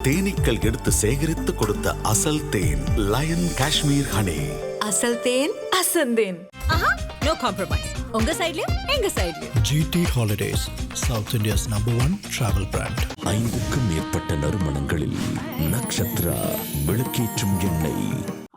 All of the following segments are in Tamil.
தேனீக்கள் எடுத்து சேகரித்து கொடுத்த அசல் தேன் லயன் காஷ்மீர் ஹனி. அசல் தேன் அசந்தேன் ஆஹா நோ காம்ப்ரமைஸ் உங்க சைடுலயும் எங்க சைடுலயும் GT Holidays, South India's number one travel brand. ஐந்துக்கும் மேற்பட்ட நறுமணங்களில் நக்ஷத்ரா விளக்கேற்றும் எண்ணெய்.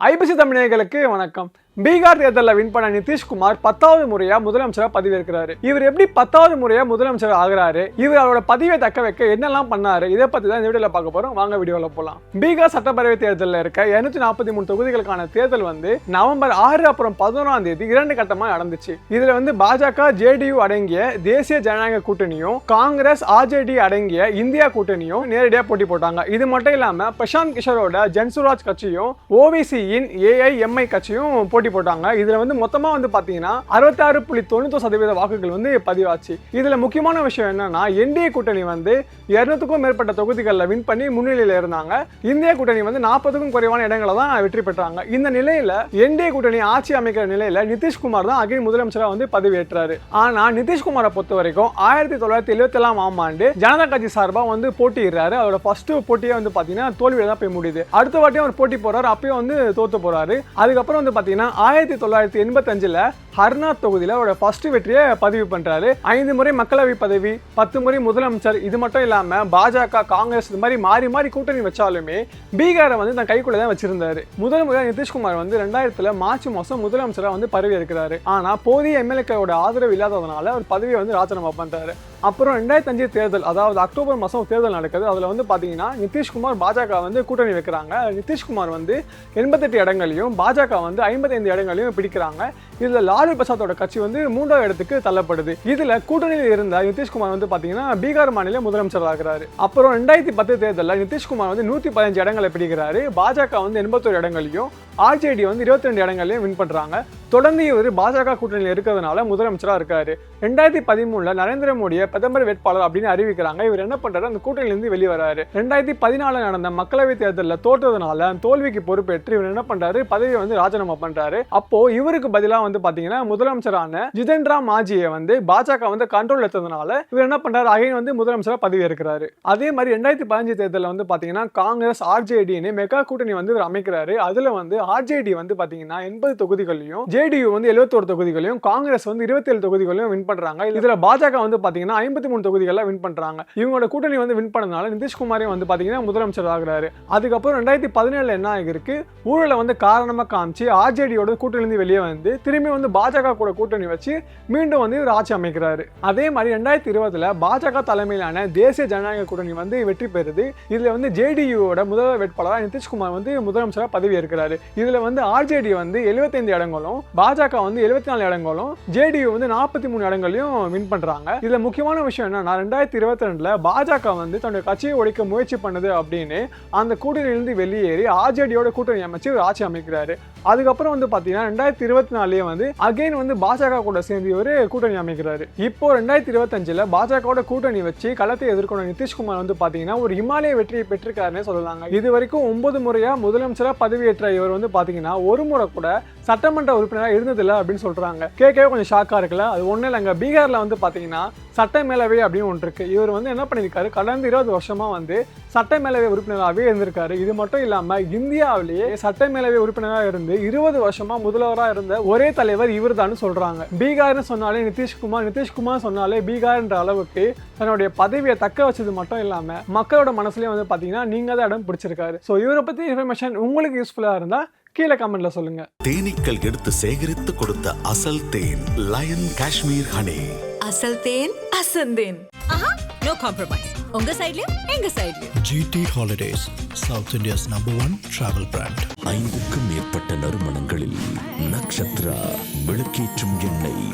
ஐபிசி தமிழர்களுக்கு வணக்கம். பீகார் தேர்தலில் வின் பண்ண நிதிஷ்குமார் பத்தாவது முறையா முதலமைச்சராக பதவியேற்கிறாரு. இவர் எப்படி பத்தாவது முறையா முதலமைச்சர் ஆகுறாரு? இவர் அவரோட பதவியை தக்க வைக்க என்னெல்லாம் பண்ணாரு? இதை பத்தி தான் இந்த வீடியோல பார்க்க போறோம். வாங்க வீடியோல போலாம். பீகார் சட்டப்பேரவை தேர்தலில் இருக்க இருநூத்தி நாற்பத்தி மூணு தொகுதிகளுக்கான தேர்தல் வந்து நவம்பர் ஆறு அப்புறம் பதினோராம் தேதி இரண்டு கட்டமா நடந்துச்சு. இதுல வந்து பாஜக ஜேடியு அடங்கிய தேசிய ஜனநாயக கூட்டணியும் காங்கிரஸ் ஆர்ஜேடி அடங்கிய இந்தியா கூட்டணியும் நேரடியாக போட்டி போட்டாங்க. இது மட்டும் இல்லாம பிரசாந்த் கிஷோரோட ஜன்சுராஜ் கட்சியும் ஓபிசியின் ஏஐஎம்ஐ கட்சியும் போட்டி போட்டாங்க. இதுல வந்து மொத்தமா வந்து பாத்தீங்கன்னா அறுபத்தாறு புள்ளி தொண்ணூத்தி சதவீத வாக்குகள் வந்து பதிவாச்சு. இதுல முக்கியமான விஷயம் என்னன்னா என்டிஏ கூட்டணி வந்து இருநூத்துக்கும் மேற்பட்ட தொகுதிகளில் வின் பண்ணி முன்னிலையில் இருந்தாங்க. இந்திய கூட்டணி வந்து நாற்பதுக்கும் குறைவான இடங்களை தான் வெற்றி பெற்றாங்க. இந்த நிலையில என்டிஏ கூட்டணி ஆட்சி அமைக்கிற நிலையில நிதிஷ்குமார் தான் அகில் முதலமைச்சரா வந்து பதவியேற்றாரு. ஆனா நிதிஷ்குமாரை பொறுத்த வரைக்கும் ஆயிரத்தி தொள்ளாயிரத்தி எழுபத்தி ஏழாம் ஆம் ஆண்டு ஜனதா கட்சி சார்பா வந்து போட்டியிடுறாரு. அவரோட ஃபர்ஸ்ட் போட்டியே வந்து பாத்தீங்கன்னா தோல்வியில தான் போய் முடியுது. அடுத்த வாட்டியும் அவர் போட்டி போறாரு. அப்பயும் வந்து தோத்து போறாரு. அதுக்கப்புறம் வந்து பாத்தீங்கன்னா ஆயிரத்தி தொள்ளாயிரத்தி எண்பத்தஞ்சில் ஹர்னா தொகுதியில் அவரோட ஃபர்ஸ்ட் வெற்றியை பதிவு பண்ணுறாரு ஐந்து முறை மக்களவை பதவி பத்து முறை முதலமைச்சர் இது மட்டும் இல்லாமல் பாஜக காங்கிரஸ் இது மாதிரி மாறி மாறி கூட்டணி வச்சாலுமே பீகாரை வந்து தன் கைக்குள்ள தான் வச்சிருந்தாரு. முதல் முறையாக நிதிஷ்குமார் வந்து ரெண்டாயிரத்தில் மார்ச் மாதம் முதலமைச்சராக வந்து பதவி இருக்கிறாரு ஆனால் போதிய எம்எல்ஏக்களோட ஆதரவு இல்லாததுனால அவர் பதவியை வந்து ராஜினாமா பண்ணுறாரு அப்புறம் ரெண்டாயிரத்தி அஞ்சு தேர்தல் அதாவது அக்டோபர் மாதம் தேர்தல் நடக்குது. அதில் வந்து பார்த்தீங்கன்னா நிதிஷ்குமார் பாஜக வந்து கூட்டணி வைக்கிறாங்க. நிதிஷ்குமார் வந்து எண்பத்தெட்டு இடங்களையும் பாஜக வந்து ஐம்பத்தைந்து இடங்களையும் பிடிக்கிறாங்க. இதில் லாலு பிரசாத்தோட கட்சி வந்து மூன்றாவது இடத்துக்கு தள்ளப்படுது. இதில் கூட்டணியில் இருந்த நிதிஷ்குமார் வந்து பார்த்தீங்கன்னா பீகார் மாநில முதலமைச்சர் ஆகிறாரு. அப்புறம் ரெண்டாயிரத்தி பத்து தேர்தலில் நிதிஷ்குமார் வந்து நூற்றி பதினஞ்சு இடங்களை பிடிக்கிறாரு. பாஜக வந்து எண்பத்தோரு இடங்களையும் ஆர்ஜேடி வந்து இருபத்தி ரெண்டு இடங்களையும் வின் பண்ணுறாங்க தொடர்ந்து இவர் பாஜக கூட்டணியில் இருக்கிறதுனால முதலமைச்சராக இருக்காரு. ரெண்டாயிரத்தி பதிமூணுல நரேந்திர மோடியை பிரதமர் வேட்பாளர் அப்படின்னு அறிவிக்கிறாங்க. இவர் என்ன பண்றாரு? அந்த கூட்டணியிலிருந்து வெளியே வராரு ரெண்டாயிரத்தி பதினாலு நடந்த மக்களவை தேர்தலில் தோற்றதுனால தோல்விக்கு பொறுப்பேற்று இவர் என்ன பண்றாரு? பதவியை வந்து ராஜினாமா பண்றாரு. அப்போ இவருக்கு பதிலாக வந்து பாத்தீங்கன்னா முதலமைச்சரான ஜிதேந்திரா மாஜியை வந்து பாஜக வந்து கண்ட்ரோல் எடுத்ததுனால இவர் என்ன பண்றாரு? அகைன் வந்து முதலமைச்சராக பதவி இருக்கிறாரு அதே மாதிரி ரெண்டாயிரத்தி பதினஞ்சு தேர்தலில் வந்து பாத்தீங்கன்னா காங்கிரஸ் ஆர்ஜேடின்னு மெகா கூட்டணி வந்து இவர் அமைக்கிறாரு. அதுல வந்து ஆர்ஜேடி வந்து பாத்தீங்கன்னா எண்பது தொகுதிகளையும் ஜேடியு வந்து எழுபத்தோரு தொகுதிகளையும் காங்கிரஸ் வந்து இருபத்தேழு தொகுதிகளையும் வின் பண்றாங்க. இதுல பாஜக வந்து பாத்தீங்கன்னா ஐம்பத்தி மூணு தொகுதிகளில் வின் பண்றாங்க. இவங்களோட கூட்டணி வந்து வின் பண்ணதுனால நிதிஷ்குமாரையும் வந்து பாத்தீங்கன்னா முதலமைச்சர் ஆகிறாரு. அதுக்கப்புறம் ரெண்டாயிரத்தி பதினேழுல என்ன ஆகிருக்கு? ஊழலை வந்து காரணமா காமிச்சு ஆர்ஜேடியோட கூட்டணியிலிருந்து வெளியே வந்து திரும்பி வந்து பாஜக கூட கூட்டணி வச்சு மீண்டும் வந்து இவர் ஆட்சி அமைக்கிறாரு. அதே மாதிரி ரெண்டாயிரத்தி இருபதுல பாஜக தலைமையிலான தேசிய ஜனநாயக கூட்டணி வந்து வெற்றி பெறுது. இதுல வந்து ஜேடியூவோட முதல்வர் வேட்பாளராக நிதிஷ்குமார் வந்து முதலமைச்சராக பதவி ஏற்கிறாரு இதுல வந்து ஆர்ஜேடி வந்து 75 இடங்களும் பாஜக வந்து எழுபத்தி நாலு இடங்களும் ஜேடியு வந்து நாற்பத்தி மூணு இடங்களையும் வின் பண்றாங்க. இதுல முக்கியமான விஷயம் என்னன்னா ரெண்டாயிரத்தி இருபத்தி ரெண்டுல பாஜக வந்து தன்னுடைய கட்சியை ஒழிக்க முயற்சி பண்ணுது அப்படின்னு அந்த கூட்டணியிலிருந்து வெளியேறி ஆர்ஜேடியோட கூட்டணி அமைச்சு ஒரு ஆட்சி அமைக்கிறாரு. அதுக்கப்புறம் வந்து பாத்தீங்கன்னா ரெண்டாயிரத்தி இருபத்தி நாலுலேயே வந்து அகைன் வந்து பாஜக கூட சேர்ந்து ஒரு கூட்டணி அமைக்கிறாரு. இப்போ ரெண்டாயிரத்தி இருபத்தஞ்சுல பாஜகவோட கூட்டணி வச்சு களத்தை எதிர்கொண்ட நிதிஷ்குமார் வந்து பாத்தீங்கன்னா ஒரு இமாலய வெற்றியை பெற்றிருக்காருன்னு சொல்லலாங்க. இது வரைக்கும் ஒன்பது முறையா முதலமைச்சரா பதவியேற்ற இவர் வந்து பாத்தீங்கன்னா ஒரு முறை கூட சட்டமன்ற உறுப்பினர் உறுப்பினராக இருந்ததில்லை அப்படின்னு சொல்றாங்க. கேட்கவே கொஞ்சம் ஷாக்கா இருக்குல்ல? அது ஒன்றும் இல்லைங்க. பீகார்ல வந்து பாத்தீங்கன்னா சட்ட மேலவை அப்படின்னு ஒன்று இருக்கு. இவர் வந்து என்ன பண்ணியிருக்காரு? கடந்த இருபது வருஷமா வந்து சட்ட மேலவை உறுப்பினராகவே இருந்திருக்காரு. இது மட்டும் இல்லாம இந்தியாவிலேயே சட்ட மேலவை உறுப்பினராக இருந்து இருபது வருஷமா முதல்வராக இருந்த ஒரே தலைவர் இவர் சொல்றாங்க. பீகார்னு சொன்னாலே நிதிஷ்குமார் நிதிஷ்குமார் சொன்னாலே பீகார்ன்ற அளவுக்கு தன்னுடைய பதவியை தக்க வச்சது மட்டும் இல்லாம மக்களோட மனசுலயும் வந்து பாத்தீங்கன்னா நீங்க தான் இடம் பிடிச்சிருக்காரு. ஸோ இவரை பத்தி இன்ஃபர்மேஷன் உங்களுக்கு யூஸ்ஃபுல்லா இருந்தா கீழே கமெண்ட்ல சொல்லுங்க. தேனீக்கள் எடுத்து சேகரித்து கொடுத்த அசல் தேன் லயன் காஷ்மீர் ஹனி. அசல் தேன் அசந்தேன் ஆஹா நோ காம்ப்ரமைஸ் உங்க சைடுலயும் எங்க சைடுலயும் GT Holidays, South India's number one travel brand. ஐந்துக்கும் மேற்பட்ட நறுமணங்களில் நக்ஷத்ரா விளக்கேற்றும் எண்ணெய்.